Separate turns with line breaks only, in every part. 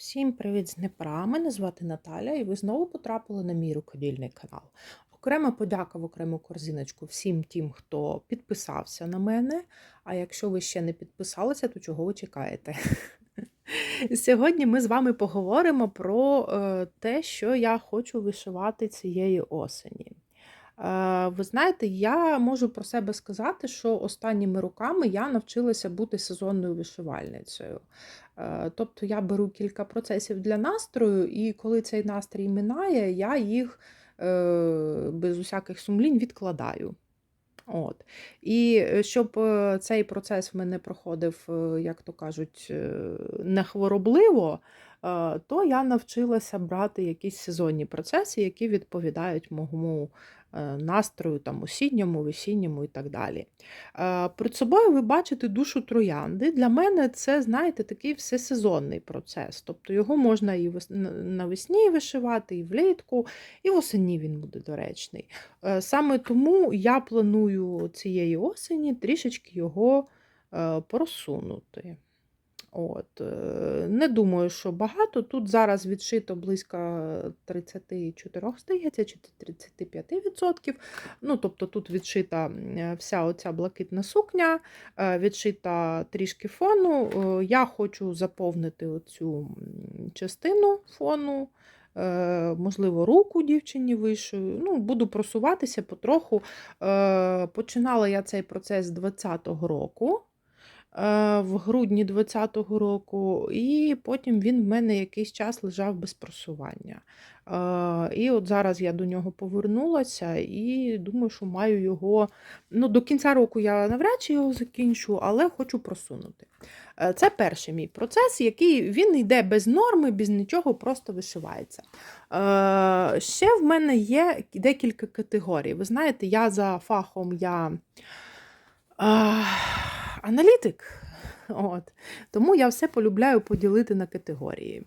Всім привіт з Дніпра. Мене звати Наталя, і ви знову потрапили на мій рукодільний канал. Окрема подяка в окрему корзиночку всім тим, хто підписався на мене. А якщо ви ще не підписалися, то чого ви чекаєте? Сьогодні ми з вами поговоримо про е, те, що я хочу вишивати цієї осені. Е, Ви знаєте, я можу про себе сказати, що останніми роками я навчилася бути сезонною вишивальницею. Е, Тобто я беру кілька процесів для настрою, і коли цей настрій минає, я їх е, без усяких сумлінь відкладаю. От. І щоб цей процес в мене проходив, як то кажуть, не хворобливо, е, то я навчилася брати якісь сезонні процеси, які відповідають моєму е, настрою, там, осінньому, весінньому і так далі. Е, Перед собою ви бачите душу троянди. Для мене це, знаєте, такий всесезонний процес. Тобто його можна і навесні вишивати, і влітку, і восені він буде доречний. Е, Саме тому я планую цієї осені трішечки його е, просунути. От. е, Не думаю, що багато. Тут зараз відшито близько 34, здається, чи 35%. Ну, тобто тут відшита вся оця блакитна сукня, е, відшита трішки фону. Е, Я хочу заповнити оцю частину фону. Можливо, руку дівчині вишию. Ну, буду просуватися потроху. Починала я цей процес з 20-го року, в грудні 20-го року, і потім він в мене якийсь час лежав без просування. Е, І от зараз я до нього повернулася і думаю, що маю його. Ну, до кінця року я навряд чи його закінчу, але хочу просунути. Е, Це перший мій процес, який він йде без норми, без нічого, просто вишивається. Е, Ще в мене є декілька категорій. Ви знаєте, я за фахом я е, аналітик, от, тому я все полюбляю поділити на категорії.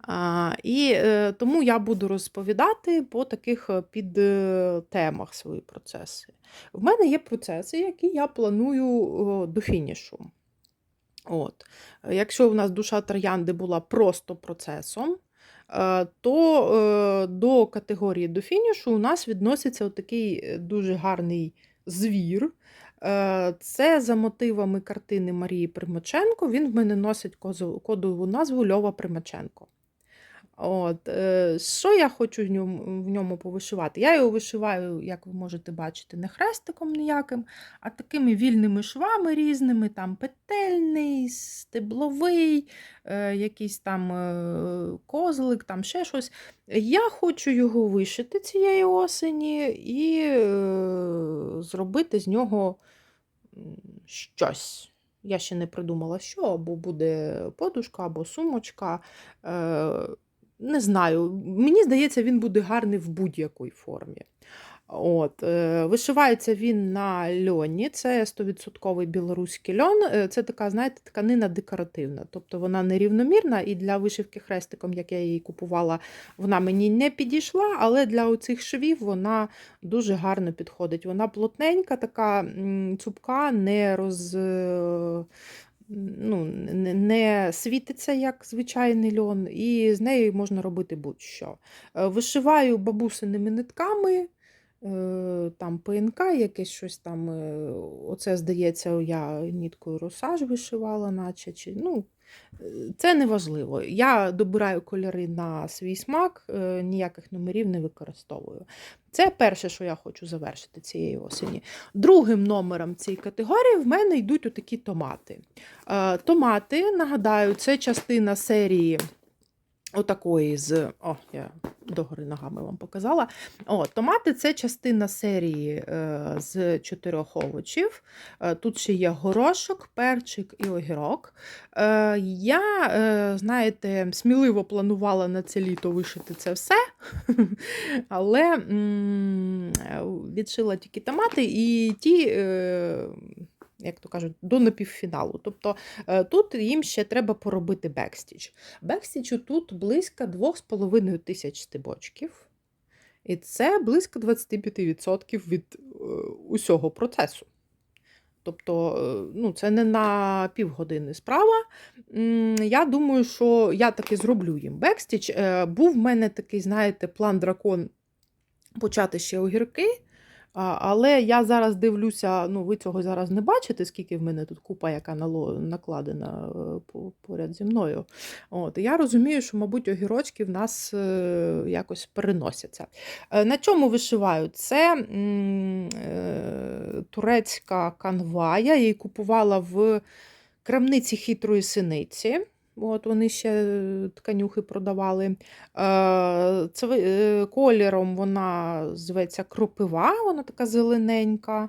А, і е, тому я буду розповідати по таких е, підтемах свої процеси. В мене є процеси, які я планую е, до фінішу. От. Е, Якщо в нас душа троянди була просто процесом, е, то е, до категорії до фінішу у нас відноситься такий е, дуже гарний звір. Е, Це за мотивами картини Марії Примаченко. Він в мене носить кодову назву Льова Примаченко. От, е, що я хочу в ньому, в ньому повишивати? Я його вишиваю, як ви можете бачити, не хрестиком ніяким, а такими вільними швами різними, там петельний, стебловий, е, якийсь там е, козлик, там ще щось. Я хочу його вишити цієї осені і е, зробити з нього щось. Я ще не придумала, що, або буде подушка, або сумочка. Не знаю, мені здається, він буде гарний в будь-якій формі. От, е, Вишивається він на льоні, це 100% білоруський льон. Е, Це така, знаєте, тканина декоративна. Тобто вона нерівномірна, і для вишивки хрестиком, як я її купувала, вона мені не підійшла, але для оцих швів вона дуже гарно підходить. Вона плотненька, така цупка, не роз. Ну, не, світиться, як звичайний льон, і з нею можна робити будь-що. Е, Вишиваю бабусиними нитками, е, там ПНК, якесь щось там. е, Оце, здається, я ніткою росаж вишивала, наче. Чи, ну, це не важливо. Я добираю кольори на свій смак, е, ніяких номерів не використовую. Це перше, що я хочу завершити цієї осені. Другим номером цієї категорії в мене йдуть отакі томати. Е, Томати, нагадаю, це частина серії отакої з. О, я догори ногами вам показала. О, Томати це частина серії е, з чотирьох овочів. Е, Тут ще є горошок, перчик і огірок. Е, Я, знаєте, сміливо планувала на це літо вишити це все, але відшила тільки томати і ті. Як то кажуть, до напівфіналу. Тобто е, тут їм ще треба поробити бекстіч. Бекстічу тут близько 2,5 тисяч стебочків. І це близько 25% від е, усього процесу. Тобто, е, ну, це не на півгодини справа. Я думаю, що я таки зроблю їм бекстіч. Був в мене такий, знаєте, план дракон почати ще огірки. Але я зараз дивлюся, ну ви цього зараз не бачите, скільки в мене тут купа, яка накладена е, поряд зі мною. От, я розумію, що, мабуть, огірочки в нас е, якось переносяться. Е, На чому вишиваю? Це турецька канва. Я її купувала в крамниці хитрої синиці. От вони ще е, тканюхи продавали. Е, е, Кольором вона зветься кропива, вона така зелененька.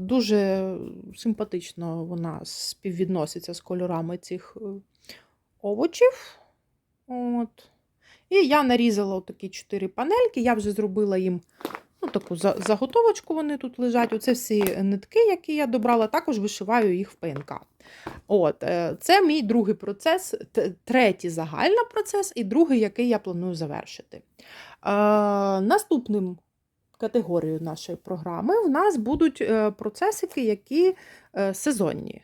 Дуже симпатично вона співвідноситься з кольорами цих овочів. От. І я нарізала такі чотири панельки, я вже зробила їм таку за- заготовочку, вони тут лежать. Оце всі нитки, які я добрала, також вишиваю їх в ПНК. От, е, це мій другий процес, третій загальний процес, і другий, який я планую завершити. Е, наступним категорією нашої програми в нас будуть е, процесики, які сезонні.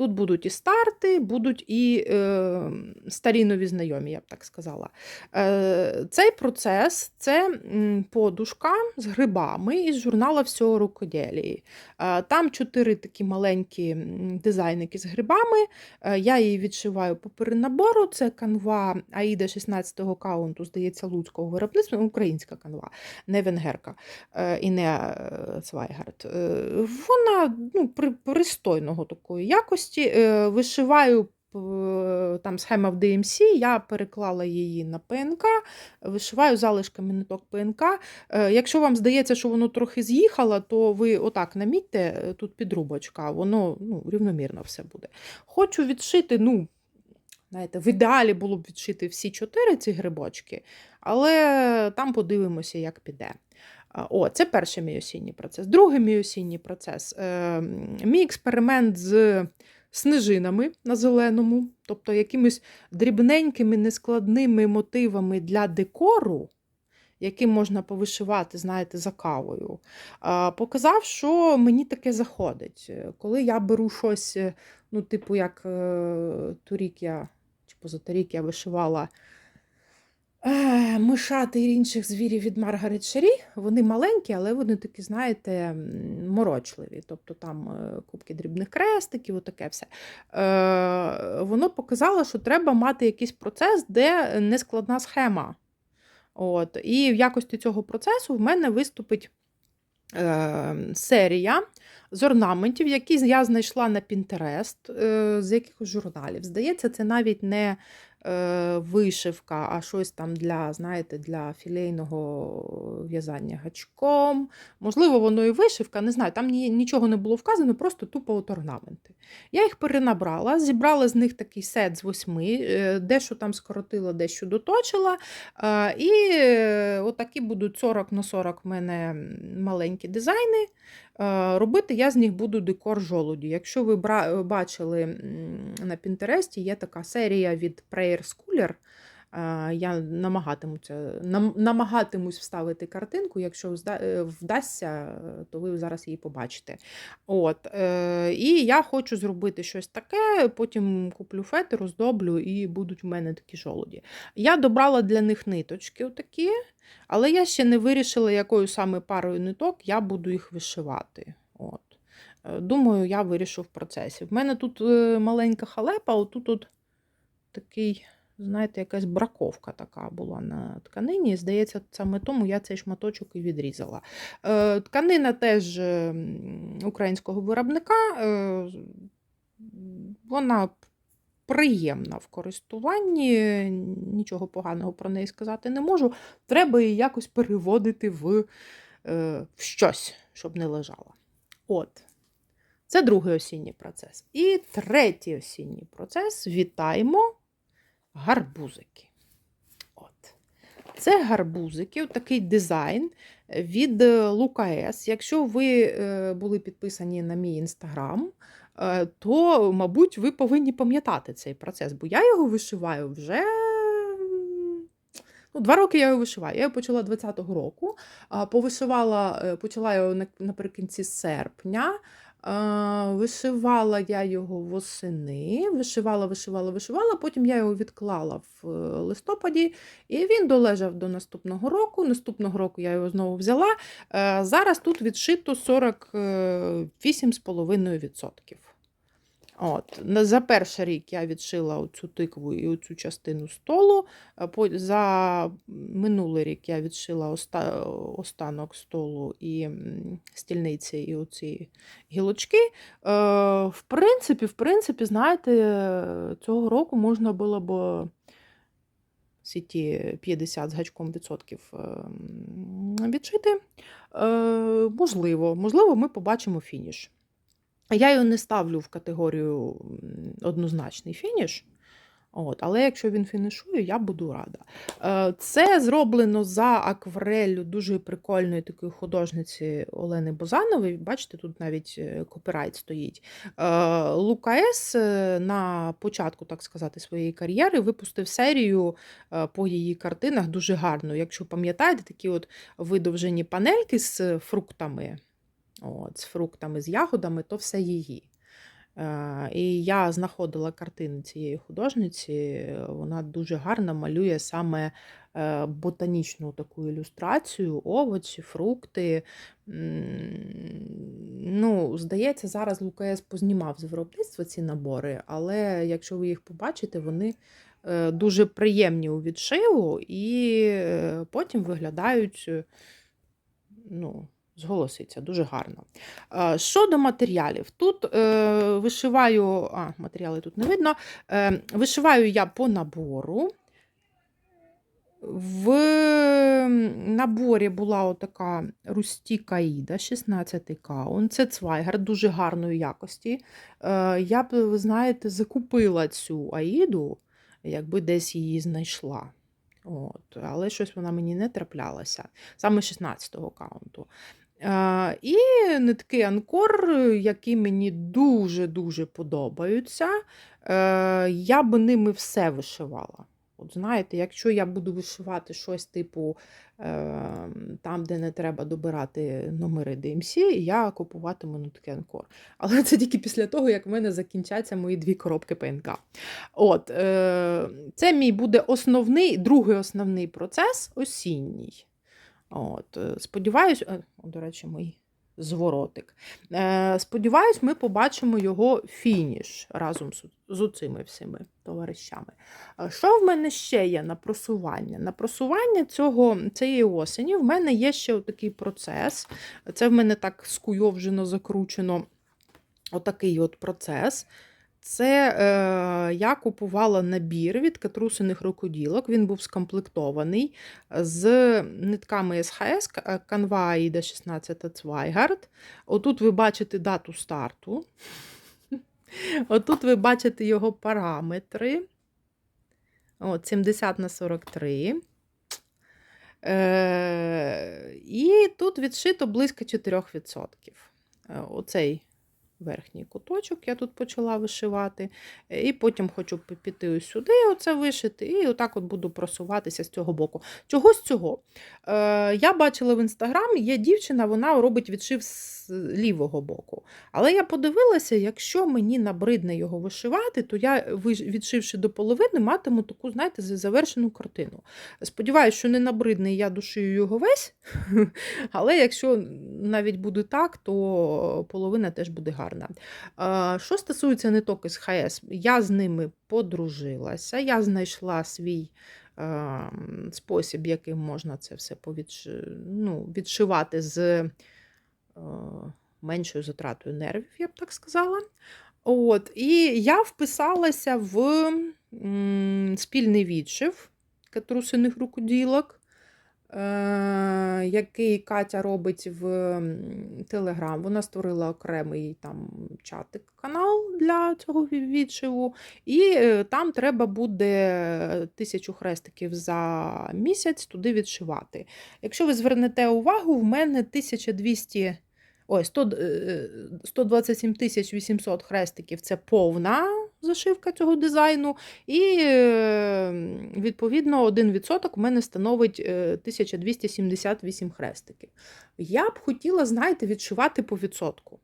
Тут будуть і старти, будуть і е, старі нові знайомі, я б так сказала. Е, цей процес це подушка з грибами із журнала всього рукоділії. Е, там чотири такі маленькі дизайники з грибами. Е, я її відшиваю по перенабору. Це канва Аїда 16-го каунту, здається, луцького виробництва, ну, українська канва, не венгерка е, і не е, Свайгард. Е, Вона ну, при, пристойного такої якості. Е, Вишиваю п- там схема в DMC, я переклала її на ПНК, вишиваю залишками ниток ПНК. Е, Якщо вам здається, що воно трохи з'їхало, то ви отак намітьте, е, тут підрубочка, воно ну, рівномірно все буде. Хочу відшити, ну, знаєте, в ідеалі було б відшити всі чотири ці грибочки, але там подивимося, як піде. О, це перший мій осінній процес. Другий мій осінній процес. Е, мій експеримент з снежинами на зеленому, тобто якимись дрібненькими, нескладними мотивами для декору, які можна повишивати, знаєте, за кавою. Показав, що мені таке заходить. Коли я беру щось, е, ну, типу, як е, торік я, чи позаторік я вишивала мишати і інших звірів від Маргарет Шері, вони маленькі, але вони такі, знаєте, морочливі. Тобто там е, кубки дрібних крестиків, отаке все. Е, Воно показало, що треба мати якийсь процес, де нескладна схема. От. І в якості цього процесу в мене виступить е, серія з орнаментів, які я знайшла на е, з якихось журналів. Здається, це навіть не вишивка, а щось там для, знаєте, для філейного в'язання гачком. Можливо, воно і вишивка, не знаю, там нічого не було вказано, просто тупо от орнаменти. Я їх перенабрала, зібрала з них такий сет з восьми, е, дещо там скоротила, дещо доточила. Е, І е, отакі будуть 40 на 40 в мене маленькі дизайни. Е, Робити я з них буду декор жолуді. Якщо ви бра- бачили на Пінтересті, є така серія від Prayer Schooler. Я намагатимуся, намагатимусь вставити картинку. Якщо е, вдасться, е, то ви зараз її побачите. От, е, і я хочу зробити щось таке, потім куплю фети, роздоблю, і будуть в мене такі жолуді. Я добрала для них ниточки отакі, але я ще не вирішила, якою саме парою ниток я буду їх вишивати. От. Думаю, я вирішу в процесі. В мене тут маленька халепа, отут от такий, знаєте, якась браковка така була на тканині. Здається, саме тому я цей шматочок і відрізала. Е, Тканина теж е, українського виробника. е, Вона приємна в користуванні, нічого поганого про неї сказати не можу. Треба її якось переводити в, в щось, щоб не лежала. От. Це другий осінній процес. І третій осінній процес вітаємо гарбузики. От. Це гарбузики, такий дизайн від е, Лука С. Якщо ви е, були підписані на мій інстаграм, е, то, мабуть, ви повинні пам'ятати цей процес, бо я його вишиваю вже. Ну, два роки я його вишиваю. Я його почала 20-го року. Повишивала, почала його наприкінці серпня. Вишивала я його восени, вишивала, вишивала, вишивала, потім я його відклала в е, листопаді, і він долежав до наступного року. Наступного року я його знову взяла. Е, Зараз тут відшито 48,5%. От. За перший рік я відшила оцю тикву і оцю частину столу. За минулий рік я відшила оста- останок столу і стільниці, і оці гілочки. Е, В принципі, в принципі, знаєте, е, цього року можна було б всі ті 50 з гачком відсотків ем, відшити. Е, Можливо, можливо, ми побачимо фініш. Я його не ставлю в категорію однозначний фініш. От, але якщо він фінішує, я буду рада. Е, Це зроблено за аквареллю дуже прикольної такої художниці Олени Бозанової. Бачите, тут навіть е, копірайт стоїть. Е, Лукаес на початку, так сказати, своєї кар'єри випустив серію по її картинах дуже гарну. Якщо пам'ятаєте, такі от видовжені панельки з фруктами. От, з фруктами, з ягодами, то все її. Е, І я знаходила картини цієї художниці. Вона дуже гарно малює саме е, ботанічну таку ілюстрацію, овочі, фрукти. Ну, здається, зараз Лукаєс познімав з виробництва ці набори, але якщо ви їх побачите, вони е, дуже приємні у відшиву і потім виглядають. ну, зголоситься дуже гарно. Е, Щодо матеріалів, тут е, вишиваю, а, матеріали тут не видно. Е, вишиваю я по набору. В наборі була отака Рустіка Іда, 16 каун. Це цвайгар дуже гарної якості. Я б, ви знаєте, закупила цю Аїду, якби десь її знайшла. От. Але щось вона мені не траплялася. Саме 16-го каунту. Е, І нитки Анкор, які мені дуже-дуже подобаються. Е, Я б ними все вишивала. От знаєте, якщо я буду вишивати щось типу е, там, де не треба добирати номери DMC, я купуватиму нитки Анкор. Але це тільки після того, як в мене закінчаться мої дві коробки ПНК. От, Це мій буде основний, другий основний процес осінній. От, е, Сподіваюсь, е, до речі, мій зворотик. Е, Сподіваюсь, ми побачимо його фініш разом з, з цими всіми товаришами. Що в мене ще є на просування? На просування цього, цієї осені в мене є ще такий процес. Це в мене так скуйовжено, закручено отакий от процес. Це е, я купувала набір від катрусиних рукоділок. Він був скомплектований з нитками СХС Canva AIDA 16 Цвайгард. Отут ви бачите дату старту. Отут ви бачите його параметри. От, 70 на 43. Е, і тут відшито близько 4%. Е, Оцей верхній куточок я тут почала вишивати. Е, І потім хочу піти ось сюди, оце вишити, і отак от буду просуватися з цього боку. Чого з цього? Е, я бачила в інстаграм, є дівчина, вона робить відшив з лівого боку. Але я подивилася, якщо мені набридне його вишивати, то я, відшивши до половини, матиму таку, знаєте, завершену картину. Сподіваюсь, що не набридне, я душию його весь. Але якщо навіть буде так, то половина теж буде гарна. Е, Що стосується ниток із ХС, я з ними подружилася, я знайшла свій спосіб, яким можна це все повідш... ну, відшивати з меншою затратою нервів, я б так сказала. От, і я вписалася в спільний відшив катрусиних рукоділок який Катя робить в Телеграм. Вона створила окремий там чатик канал для цього відшиву. І е, там треба буде тисячу хрестиків за місяць туди відшивати. Якщо ви звернете увагу, в мене 1200. Ой, 100, е, 127 800 хрестиків це повна зашивка цього дизайну. І, е, відповідно, 1% у мене становить е, 1278 хрестиків. Я б хотіла, знаєте, відшивати по відсотку.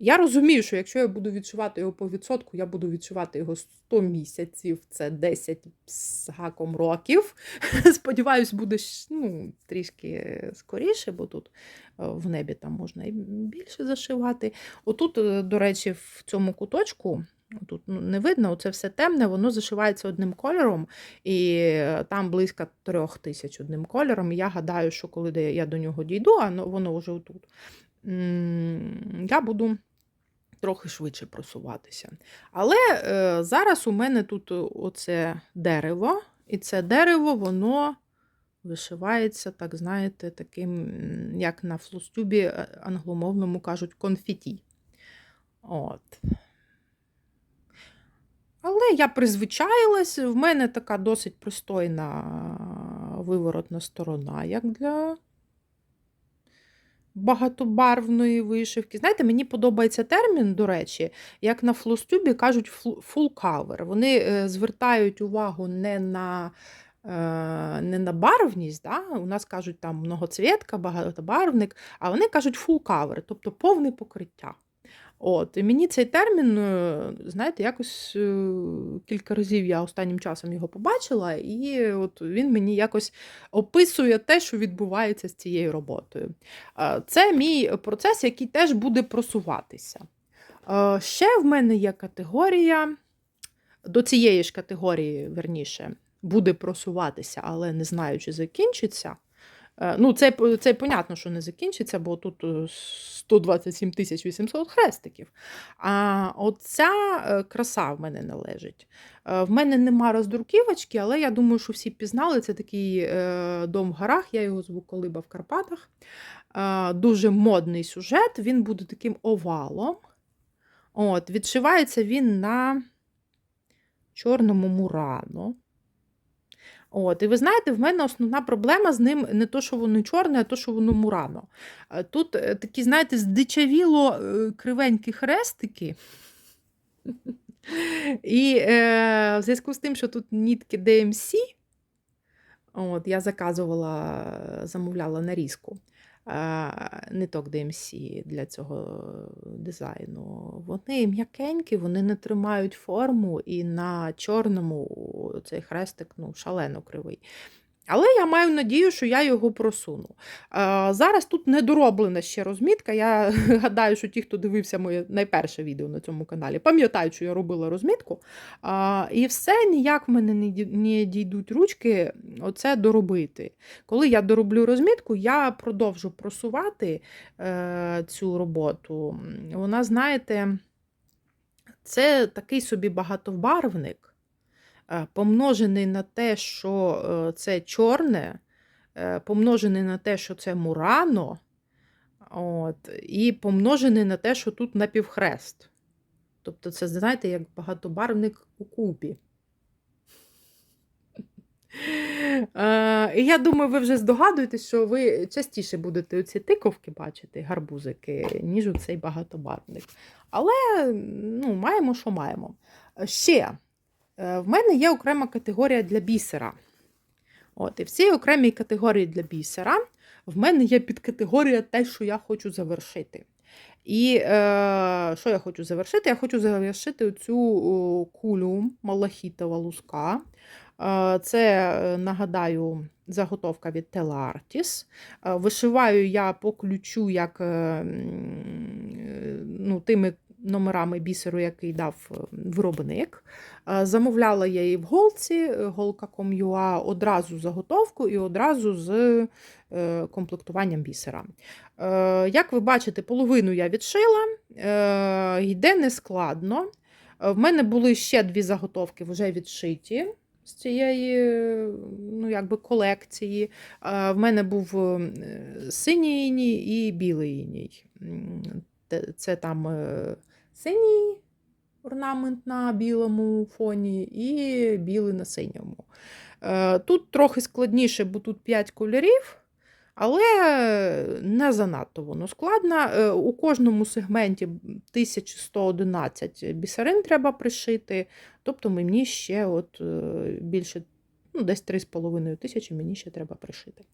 Я розумію, що якщо я буду відшивати його по відсотку, я буду відшивати його 100 місяців, це 10 з гаком років. Сподіваюсь, буде ну, трішки скоріше, бо тут е, в небі там можна і більше зашивати. Отут, е, до речі, в цьому куточку. Тут ну, не видно, це все темне, воно зашивається одним кольором, і е, там близько трьох тисяч одним кольором. Я гадаю, що коли я до нього дійду, а ну, воно вже отут, я буду трохи швидше просуватися. Але е, зараз у мене тут оце дерево, і це дерево, воно вишивається, так знаєте, таким, як на флостюбі е, англомовному кажуть, конфеті. От. Я призвичаїлась, в мене така досить пристойна виворотна сторона, як для багатобарвної вишивки. Знаєте, мені подобається термін, до речі, як на флостюбі кажуть full cover. Вони е, звертають увагу не на е, не на барвність, да? у нас кажуть там многоцвітка, багатобарвник, а вони кажуть full cover, тобто повне покриття. От, і мені цей термін, е, знаєте, якось е, кілька разів я останнім часом його побачила, і от він мені якось описує те, що відбувається з цією роботою. Е, Це мій процес, який теж буде просуватися. Ще в мене є категорія, до цієї ж категорії, верніше, буде просуватися, але не знаю, чи закінчиться. Е, Ну, це, п- це понятно, що не закінчиться, бо тут е, 127 тисяч 800 хрестиків. А оця е, краса в мене належить. Е, В мене нема роздруківочки, але я думаю, що всі пізнали. Це такий е, дом в горах, я його зву Колиба в Карпатах. Е, Дуже модний сюжет, він буде таким овалом. От, відшивається він на чорному мурано. От, і ви знаєте, в мене основна проблема з ним не то, що воно чорне, а то, що воно мурано. Тут е, такі, знаєте, здичавіло е, кривенькі хрестики. І е, в зв'язку з тим, що тут нітки DMC, от, я заказувала, замовляла нарізку. Ниток DMC для цього дизайну. Вони м'якенькі, вони не тримають форму, і на чорному цей хрестик ну, шалено кривий. Але я маю надію, що я його просуну. Е, Зараз тут не дороблена ще розмітка. Я гадаю, що ті, хто дивився моє найперше відео на цьому каналі, пам'ятають, що я робила розмітку. А, І все ніяк в мене не дійдуть ручки оце доробити. Коли я дороблю розмітку, я продовжу просувати е, цю роботу. Вона, знаєте, це такий собі багатовбарвник, е, помножений на те, що е, це чорне, е, помножений на те, що це мурано, от, і помножений на те, що тут напівхрест. Тобто, це, знаєте, як багатобарвник у купі. Е, я думаю, ви вже здогадуєтесь, що ви частіше будете оці тиковки бачити, гарбузики, ніж у цей багатобарвник. Але ну, маємо, що маємо. Ще е, в мене є окрема категорія для бісера. От, і в цій окремій категорії для бісера в мене є підкатегорія те, що я хочу завершити. І е, що я хочу завершити? Я хочу завершити цю кулю малахітова луска. Е, Це, е, нагадаю, заготовка від. Е, Вишиваю я по ключу, як е, е, ну, тими номерами бісеру, який дав е, виробник. Е, Замовляла я її в голці, е, голка.com.ua, одразу заготовку і одразу з комплектуванням бісера. Як ви бачите, половину я відшила, йде нескладно. В мене були ще дві заготовки вже відшиті з цієї ну, якби, колекції. В мене був синій іній і білий іній. Це там синій орнамент на білому фоні і білий на синьому. Е, Тут трохи складніше, бо тут 5 кольорів. Але не занадто воно складно. Е, У кожному сегменті 1111 бісерин треба пришити. Тобто мені ще от е, більше, ну, десь 3,5 тисячі мені ще треба пришити.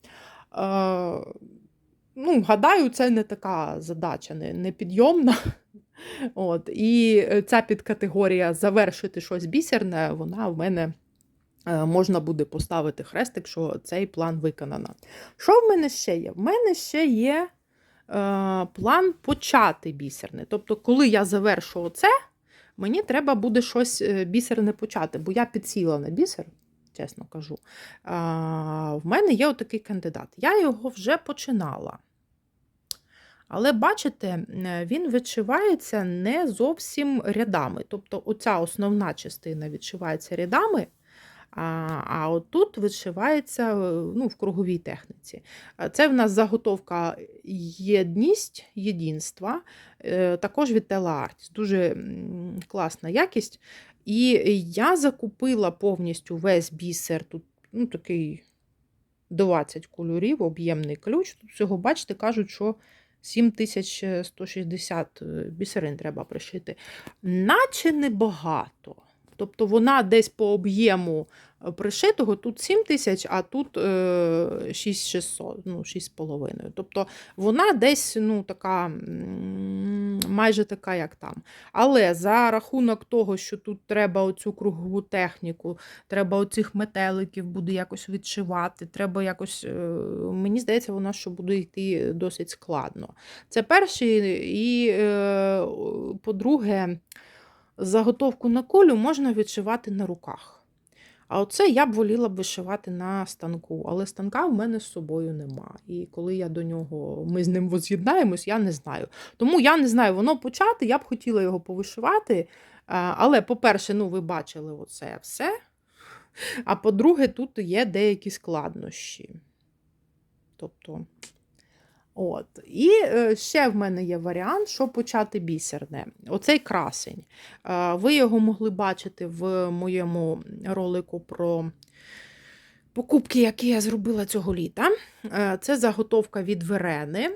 Ну, гадаю, це не така задача, не, не підйомна. От, і е, ця підкатегорія завершити щось бісерне, вона в мене е, можна буде поставити хрестик, що цей план виконано. Що в мене ще є? В мене ще є е, план почати бісерне. Тобто, коли я завершу оце, мені треба буде щось е, бісерне почати, бо я підсіла на бісер, чесно кажу. А, в мене є отакий кандидат. Я його вже починала. Але бачите, е, він відшивається не зовсім рядами. Тобто, оця основна частина відшивається рядами, а а отут відшивається е, ну, в круговій техніці. Це в нас заготовка єдність, єдинства, е, також від Tela Дуже класна якість. І я закупила повністю весь бісер. Тут ну, такий 20 кольорів, об'ємний ключ. Тут всього, бачите, кажуть, що 7160 е, бісерин треба пришити. Наче небагато. Тобто вона десь по об'єму пришитого, тут 7 тисяч, а тут е, 6600, ну 6,5. Тобто вона десь ну, така, майже така, як там. Але за рахунок того, що тут треба оцю кругову техніку, треба оцих метеликів буде якось відшивати, треба якось, е, мені здається, вона що буде йти досить складно. Це перший, і, е, по-друге, заготовку на колю можна відшивати на руках. А оце я б воліла б вишивати на станку, але станка в мене з собою нема. І коли я до нього, ми з ним воз'єднаємось, я не знаю. Тому я не знаю, воно почати, я б хотіла його повишивати. Але, по-перше, ну, ви бачили оце все. А по-друге, тут є деякі складнощі. Тобто, От. І е, ще в мене є варіант, що почати бісерне. Оцей красень. Е, ви його могли бачити в моєму ролику про покупки, які я зробила цього літа. Е, Це заготовка від Верени.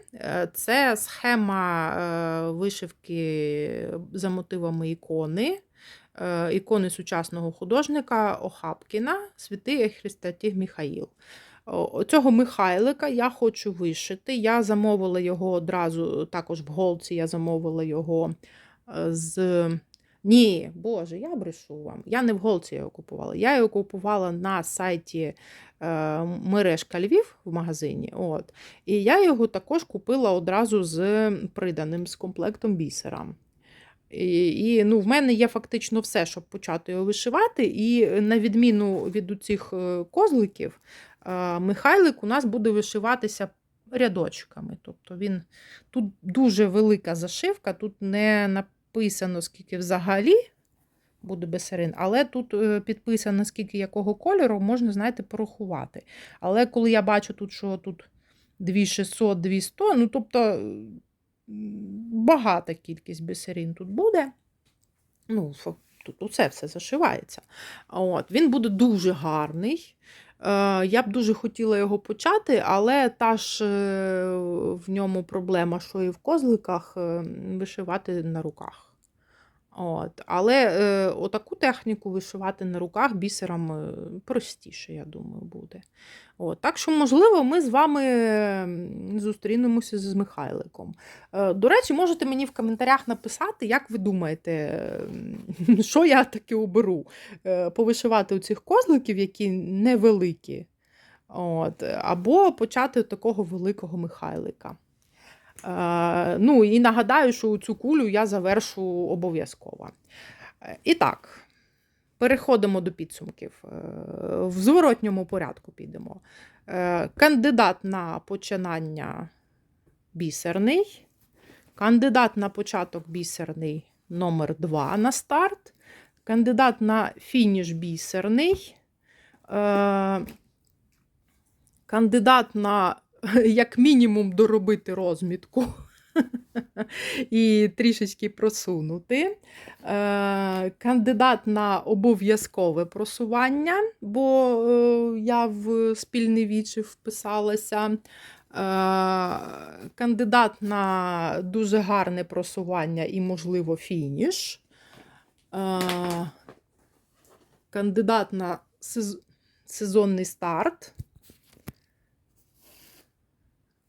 Це схема вишивки за мотивами ікони. Ікони сучасного художника Охапкіна, святий Христатіг Міхаїл. Цього Михайлика я хочу вишити. Я замовила його одразу, також в голці я замовила його е, з. Ні, Боже, я брешу вам. Я не в голці його купувала. Я його купувала на сайті е, мережка Львів в магазині. От. І я його також купила одразу з приданим з комплектом бісера. І, і ну, в мене є фактично все, щоб почати його вишивати. І на відміну від цих козликів, е, Михайлик у нас буде вишиватися рядочками. Тобто він тут дуже велика зашивка, тут не написано, скільки взагалі буде бисерин, але тут е, підписано, скільки якого кольору, можна, знаєте, порахувати. Але коли я бачу тут, що тут 2600, 200, ну тобто багата кількість бисерин тут буде. Ну, тут усе все зашивається. От, він буде дуже гарний. Е, Я б дуже хотіла його почати, але та ж е, в ньому проблема, що і в козликах е, вишивати на руках. От. Але е, отаку техніку вишивати на руках бісером е, простіше, я думаю, буде. От. Так що, можливо, ми з вами зустрінемося з Михайликом. Е, До речі, можете мені в коментарях написати, як ви думаєте, що я таки оберу. Е, Повишивати у цих козликів, які невеликі. От. Або почати такого великого Михайлика. Е, ну, і нагадаю, що цю кулю я завершу обов'язково. Е, І так, переходимо до підсумків. Е, В зворотньому порядку підемо. Кандидат на починання бісерний. Кандидат на початок бісерний номер 2 на старт. Кандидат на фініш бісерний. Кандидат на як мінімум доробити розмітку і трішечки просунути. Е, Кандидат на обов'язкове просування, бо е, я в спільний відчив вписалася. Е, Кандидат на дуже гарне просування і, можливо, фініш. Кандидат на сезонний старт.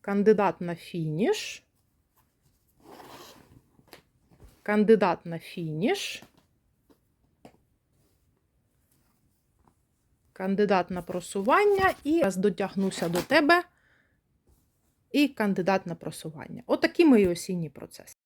Кандидат на фініш. кандидат на фініш, кандидат на просування і раз дотягнуся до тебе. І кандидат на просування. Отакі мої осінні процеси.